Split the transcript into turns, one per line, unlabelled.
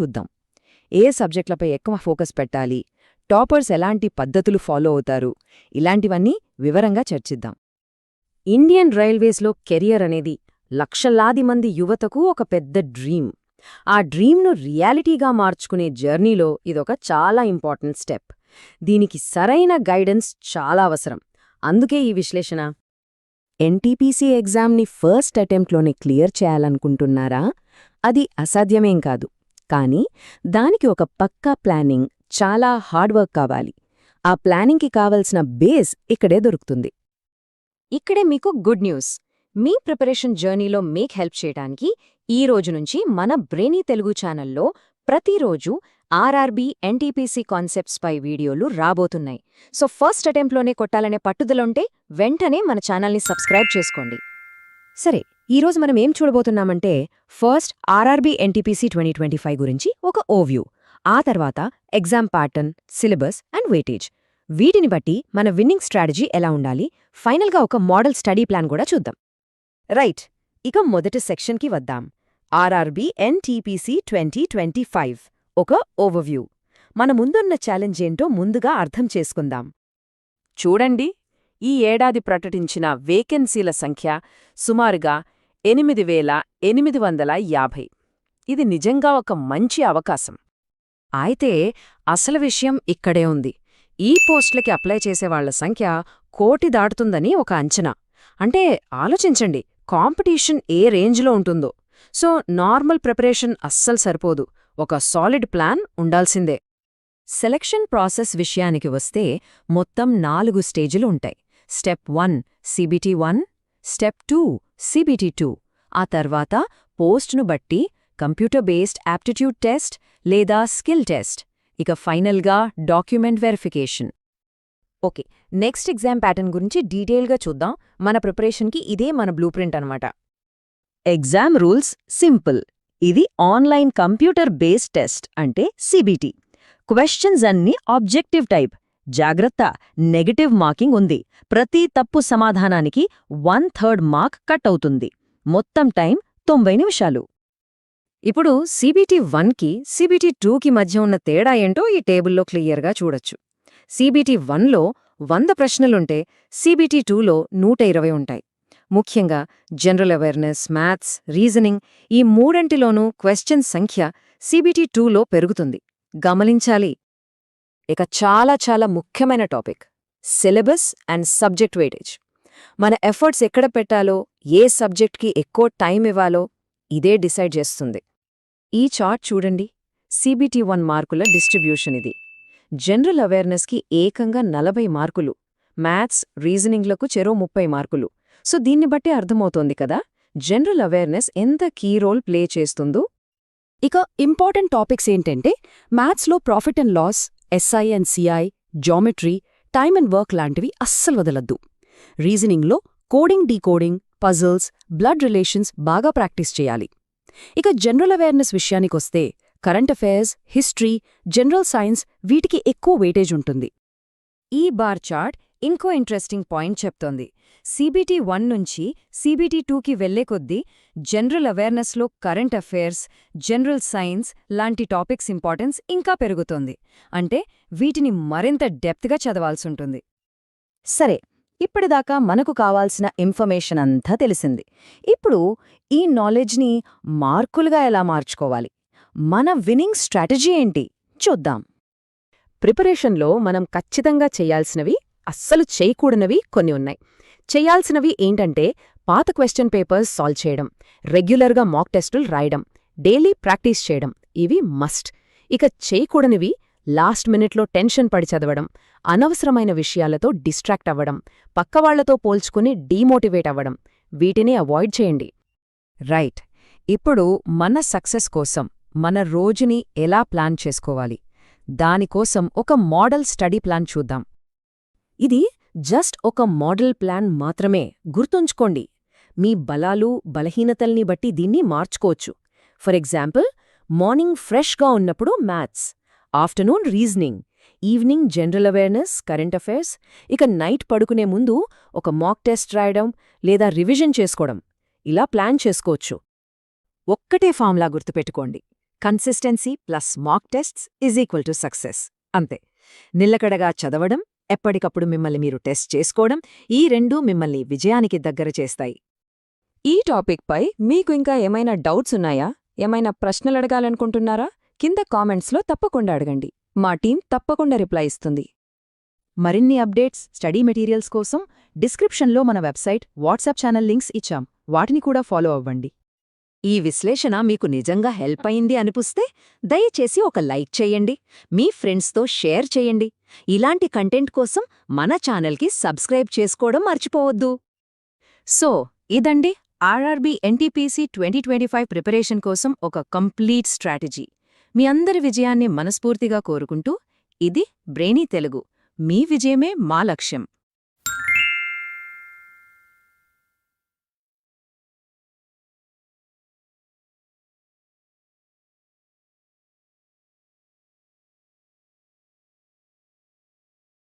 చూద్దాం. ఏ సబ్జెక్టులపై ఎక్కువ ఫోకస్ పెట్టాలి? టాపర్స్ ఎలాంటి పద్ధతులు ఫాలో అవుతారు? ఇలాంటివన్నీ వివరంగా చర్చిద్దాం.
ఇండియన్ రైల్వేస్లో కెరియర్ అనేది లక్షలాది మంది యువతకు ఒక పెద్ద డ్రీమ్. ఆ డ్రీమ్ను రియాలిటీగా మార్చుకునే జర్నీలో ఇదొక చాలా ఇంపార్టెంట్ స్టెప్. దీనికి సరైన గైడెన్స్ చాలా అవసరం. అందుకే ఈ విశ్లేషణ.
ఎన్టీపీసీ ఎగ్జామ్ని ఫస్ట్ అటెంప్ట్లోనే క్లియర్ చేయాలనుకుంటున్నారా? అది అసాధ్యమేం కాదు. కానీ దానికి ఒక పక్కా ప్లానింగ్ చాలా హార్డ్ వర్క్ కావాలి. ఆ ప్లానింగ్కి కావలసిన బేస్ ఇక్కడే దొరుకుతుంది.
ఇక్కడే మీకు గుడ్ న్యూస్. మీ ప్రిపరేషన్ జర్నీలో మీకు హెల్ప్ చేయడానికి ఈ రోజు నుంచి మన బ్రెనీ తెలుగు ఛానల్లో ప్రతిరోజు ఆర్ఆర్బీ ఎన్టీపీసీ కాన్సెప్ట్స్ పై వీడియోలు రాబోతున్నాయి. సో ఫస్ట్ అటెంప్ట్లోనే కొట్టాలనే పట్టుదలుంటే వెంటనే మన ఛానల్ని సబ్స్క్రైబ్ చేసుకోండి. సరే ఈరోజు మనం ఏం చూడబోతున్నామంటే first RRB NTPC twenty twenty five గురించి ఒక ఓవ్యూ. ఆ తర్వాత exam pattern syllabus and weightage. వీటిని బట్టి మన విన్నింగ్ స్ట్రాటజీ ఎలా ఉండాలి? ఫైనల్గా ఒక మోడల్ స్టడీ ప్లాన్ కూడా చూద్దాం. రైట్ ఇక మొదటి సెక్షన్కి వద్దాం. RRB NTPC twenty twenty five ఒక ఓవర్వ్యూ మన ముందున్న ఛాలెంజ్ ఏంటో ముందుగా అర్థం చేసుకుందాం.
చూడండి ఈ ఏడాది ప్రకటించిన వేకెన్సీల సంఖ్య సుమారుగా ఎనిమిది వేల ఎనిమిది వందల యాభై. ఇది నిజంగా ఒక మంచి అవకాశం.
అయితే అసలు విషయం ఇక్కడే ఉంది. ఈ పోస్టులకి అప్లై చేసేవాళ్ళ సంఖ్య కోటి దాటుతుందని ఒక అంచనా. అంటే ఆలోచించండి కాంపిటీషన్ ఏ రేంజ్లో ఉంటుందో. సో నార్మల్ ప్రిపరేషన్ అస్సలు సరిపోదు. ఒక సాలిడ్ ప్లాన్ ఉండాల్సిందే. సెలక్షన్ ప్రాసెస్ విషయానికి వస్తే మొత్తం నాలుగు స్టేజులు ఉంటాయి. Step one CBT one step two CBT two. ఆ తర్వాత పోస్ట్ను బట్టి కంప్యూటర్ బేస్డ్ యాప్టిట్యూడ్ టెస్ట్ లేదా స్కిల్ టెస్ట్. ఇక ఫైనల్గా document verification. Okay next exam pattern గురించి డీటెయిల్గా చూద్దాం. మన ప్రిపరేషన్కి ఇదే మన బ్లూ ప్రింట్ అనమాట
ఎగ్జామ్ రూల్స్ సింపుల్. ఇది ఆన్లైన్ కంప్యూటర్ బేస్డ్ టెస్ట్ అంటే సిబిటి. క్వశ్చన్స్ అన్ని ఆబ్జెక్టివ్ టైప్. జాగ్రత్త నెగటివ్ మార్కింగ్ ఉంది. ప్రతి తప్పు సమాధానానికి వన్ థర్డ్ మార్క్ కట్ అవుతుంది. మొత్తం టైం తొంభై నిమిషాలు.
ఇప్పుడు సిబిటి వన్కి సిబిటి టూకి మధ్య ఉన్న తేడా ఏంటో ఈ టేబుల్లో క్లియర్గా చూడొచ్చు. సిబిటి వన్లో వంద ప్రశ్నలుంటే సిబిటి టూలో నూట ఇరవై ఉంటాయి. ముఖ్యంగా జనరల్ అవేర్నెస్ మ్యాథ్స్ రీజనింగ్ ఈ మూడంటిలోనూ క్వశ్చన్ సంఖ్య సిబిటి టూలో పెరుగుతుంది. గమనించాలి. ఇక చాలా చాలా ముఖ్యమైన topic. Syllabus and subject weightage. మన ఎఫర్ట్స్ ఎక్కడ పెట్టాలో ఏ సబ్జెక్ట్కి ఎక్కువ టైం ఇవ్వాలో ఇదే డిసైడ్ చేస్తుంది. ఈ చార్ట్ చూడండి. సిబిటి వన్ మార్కుల డిస్ట్రిబ్యూషన్ ఇది. జనరల్ అవేర్నెస్కి ఏకంగా నలభై మార్కులు. మ్యాథ్స్ రీజనింగ్లకు చెరో ముప్పై మార్కులు. సో దీన్ని బట్టే అర్థమవుతోంది కదా? జనరల్ అవేర్నెస్ ఎంత కీ రోల్ ప్లే చేస్తుందో.
ఇక ఇంపార్టెంట్ టాపిక్స్ ఏంటంటే మ్యాథ్స్లో profit and loss SI and CI geometry time and work లాంటివి అస్సలు వదలద్దు. రీజనింగ్లో coding decoding puzzles blood relations బాగా ప్రాక్టీస్ చేయాలి. ఇక జనరల్ అవేర్నెస్ విషయానికొస్తే current affairs history general science వీటికి ఎక్కువ వెయిటేజ్ ఉంటుంది.
ఈ బార్ చార్ట్ ఇంకో ఇంట్రెస్టింగ్ పాయింట్ చెప్తోంది. సిబిటి వన్ నుంచి సిబిటి టూకి వెళ్ళే కొద్దీ జనరల్ అవేర్నెస్లో కరెంట్ అఫైర్స్ జనరల్ సైన్స్ లాంటి టాపిక్స్ ఇంపార్టెన్స్ ఇంకా పెరుగుతోంది. అంటే వీటిని మరింత డెప్త్గా చదవాల్సుంటుంది సరే ఇప్పటిదాకా మనకు కావాల్సిన ఇన్ఫర్మేషన్ అంతా తెలిసింది. ఇప్పుడు ఈ నాలెడ్జ్ని మార్కులుగా ఎలా మార్చుకోవాలి? మన విన్నింగ్ స్ట్రాటజీ ఏంటి? చూద్దాం. ప్రిపరేషన్లో మనం ఖచ్చితంగా చేయాల్సినవి అస్సలు చేయకూడనివి కొన్ని ఉన్నాయి. చేయాల్సినవి ఏంటంటే పాత క్వశ్చన్ పేపర్స్ సాల్వ్ చేయడం రెగ్యులర్గా మాక్ టెస్టులు రాయడం డైలీ ప్రాక్టీస్ చేయడం ఇవి మస్ట్. ఇక చేయకూడనివి లాస్ట్ మినిట్లో టెన్షన్ పడి చదవడం అనవసరమైన విషయాలతో డిస్ట్రాక్ట్ అవ్వడం పక్కవాళ్ళతో పోల్చుకుని డీమోటివేట్ అవ్వడం వీటిని అవాయిడ్ చేయండి. రైట్. ఇప్పుడు మన సక్సెస్ కోసం మన రోజుని ఎలా ప్లాన్ చేసుకోవాలి? దానికోసం ఒక మోడల్ స్టడీ ప్లాన్ చూద్దాం. ఇది జస్ట్ ఒక మోడల్ ప్లాన్ మాత్రమే. గుర్తుంచుకోండి మీ బలాలు బలహీనతల్ని బట్టి దీన్ని మార్చుకోవచ్చు. ఫర్ ఎగ్జాంపుల్ మార్నింగ్ ఫ్రెష్గా ఉన్నప్పుడు maths afternoon reasoning evening general awareness current affairs ఇక నైట్ పడుకునే ముందు ఒక మాక్ టెస్ట్ రాయడం లేదా రివిజన్ చేసుకోవడం. ఇలా ప్లాన్ చేసుకోవచ్చు. ఒక్కటే ఫామ్లా గుర్తుపెట్టుకోండి consistency plus mock tests is equal to success. అంతే. నిల్లకడగా చదవడం ఎప్పటికప్పుడు మిమ్మల్ని మీరు టెస్ట్ చేసుకోవడం ఈ రెండూ మిమ్మల్ని విజయానికి దగ్గర చేస్తాయి.
ఈ టాపిక్పై మీకు ఇంకా ఏమైనా డౌట్స్ ఉన్నాయా? ఏమైనా ప్రశ్నలు అడగాలనుకుంటున్నారా? కింద కామెంట్స్లో తప్పకుండా అడగండి. మా టీం తప్పకుండా రిప్లై ఇస్తుంది.
మరిన్ని అప్డేట్స్ స్టడీ మెటీరియల్స్ కోసం డిస్క్రిప్షన్లో మన వెబ్సైట్ వాట్సాప్ ఛానల్ లింక్స్ ఇచ్చాం. వాటిని కూడా ఫాలో అవ్వండి. ఈ విశ్లేషణ మీకు నిజంగా హెల్ప్ అయింది అనిపిస్తే దయచేసి ఒక లైక్ చేయండి మీ ఫ్రెండ్స్తో షేర్ చేయండి. ఇలాంటి కంటెంట్ కోసం మన ఛానల్కి సబ్స్క్రైబ్ చేసుకోవడం మర్చిపోవద్దు. సో ఇదండి RRB NTPC twenty twenty five preparation కోసం ఒక కంప్లీట్ స్ట్రాటజీ. మీ అందరి విజయాన్ని మనస్ఫూర్తిగా కోరుకుంటూ ఇది బ్రెయినీ తెలుగు. మీ విజయమే మా లక్ష్యం.